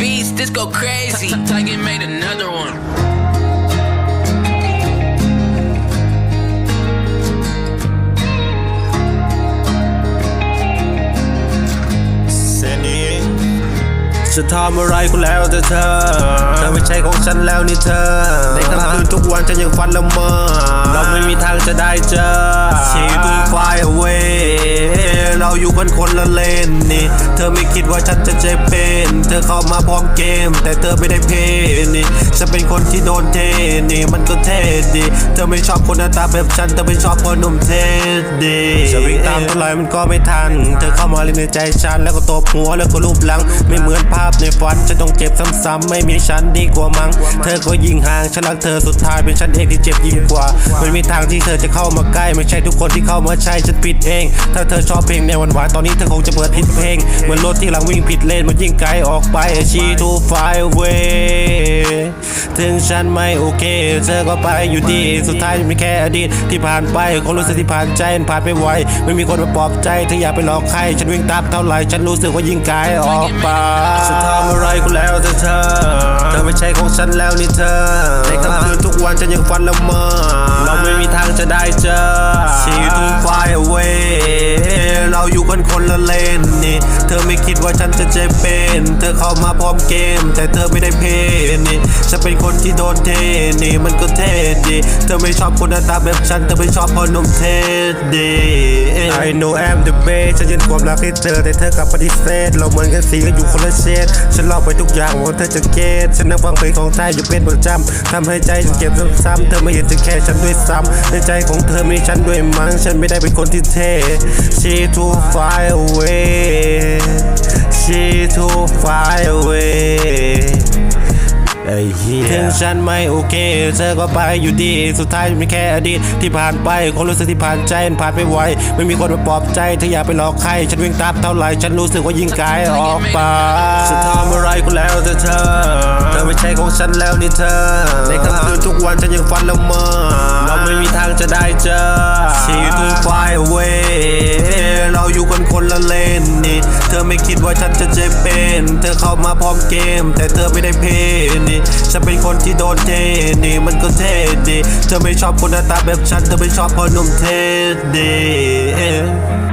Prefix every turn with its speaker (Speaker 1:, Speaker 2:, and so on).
Speaker 1: beats, this go crazy. Tiger made another one.
Speaker 2: จะทำอะไรก็แล้วแต่เธอเธอไม่ใช่ของฉันแล้วนี่เธอ ในค่ำคืนทุกวันฉันยังฝันละเมอเราไม่มีทางจะได้เจอ She too far away เราอยู่กันคนละเลนนี่ เธอไม่คิดว่าฉันจะเจ็บเป็น เธอเข้ามาพร้อมเกม แต่เธอไม่ได้เพย์นี่ฉันเป็นคนที่โดนเทนี่มันก็เท่ดีเธอไม่ชอบคนหน้าตาแบบฉันเธอไม่ชอบคนหนุ่มเท่ดีจะวิ่งตามเท่าไหร่มันก็ไม่ทัน เธอเข้ามาเล่นในใจฉันแล้วก็ตบหัวแล้วก็รูปหลังไม่เหมือนภาพในฝันฉันต้องเจ็บซ้ำๆไม่มีฉันดีกว่ามั้งเธอก็ยิงห่างฉันรักเธอสุดท้ายเป็นฉันเองที่เจ็บยิ่งกว่าไม่มีทางที่เธอจะเข้ามาใกล้ไม่ใช่ทุกคนที่เข้ามาใช่ฉันผิดเอง ถ้าเธอชอบเพลงแนวหวานๆตอนนี้เธอคงจะเปิดผิดเพลงเหมือนรถที่หลังวิ่งผิดเลนมันยิ่งไกลออกไป She too far away ถึงฉันไม่โอเค เธอก็ไปอยู่ดี สุดท้ายมันแค่อดีตที่ผ่านไปความรู้สึกที่ผ่านใจมันผ่านไปไวไม่มีคนมาปลอบใจเธออย่าไปหลอกใคร ฉันวิ่งตามเท่าไหร่ฉันรู้สึกว่ายิ่งไกลออกไปอะไรก็แล้วแต่เธอ เธอไม่ใช่ของฉันแล้วนี่เธอ ในค่ำคืนทุกวันฉันยังฝันละเมอเราไม่มีทางจะได้เจอ She too far away เราอยู่กันคนละเลนนี่ เธอไม่คิดว่าฉันจะเจ็บเป็น เธอเข้ามาพร้อมเกม แต่เธอไม่ได้เพนี่ฉันเป็นคนที่โดนเทนี่มันก็เท่ดีเธอไม่ชอบคนหน้าตาแบบฉันเธอไม่ชอบคนหนุ่มเท่ดี I know I'm the best ฉันยืนความรักให้เธอแต่เธอกลับปฏิเสธเราเหมือนกันสีก็อยู่คนละเชดฉันเล่าไปทุกอย่างว่าเธอจะเก็ตฉันนั่งฟังเพลงของไทยอยู่เป็นประจำทำให้ใจฉันเก็บซ้ำๆเธอไม่เห็นจะแค่ฉันด้วยซ้ำในใจของเธอมีฉันด้วยมั้งฉันไม่ได้เป็นคนที่เท่ She too far away too far away ไอ้เหี้ยถึงฉันไม่โอเค เธอก็ไปอยู่ดี สุดท้ายมันแค่อดีตที่ผ่านไปความรู้สึกที่ผ่านใจมันผ่านไปไวไม่มีคนมาปลอบใจเธออย่าไปหลอกใคร ฉันวิ่งตามเท่าไหร่ ฉันรู้สึกว่ายิ่งไกลออกไปจะทำอะไรก็แล้วแต่เธอ เธอไม่ใช่ของฉันแล้วนี่เธอ ในค่ำคืนทุกวันฉันยังฝันละเมอเราไม่มีทางจะได้เจอ She too far away เรา อยู่กันคนละเลนนี่ เธอไม่คิดว่าฉันจะเจ็บเป็น เธอเข้ามาพร้อมเกม แต่เธอไม่ได้เพนี่ ฉันเป็นคนที่โดนเทนี่มันก็เท่ดีเธอไม่ชอบคนหน้าตาแบบฉัน เธอไม่ชอบพอหนุ่มเท่ดี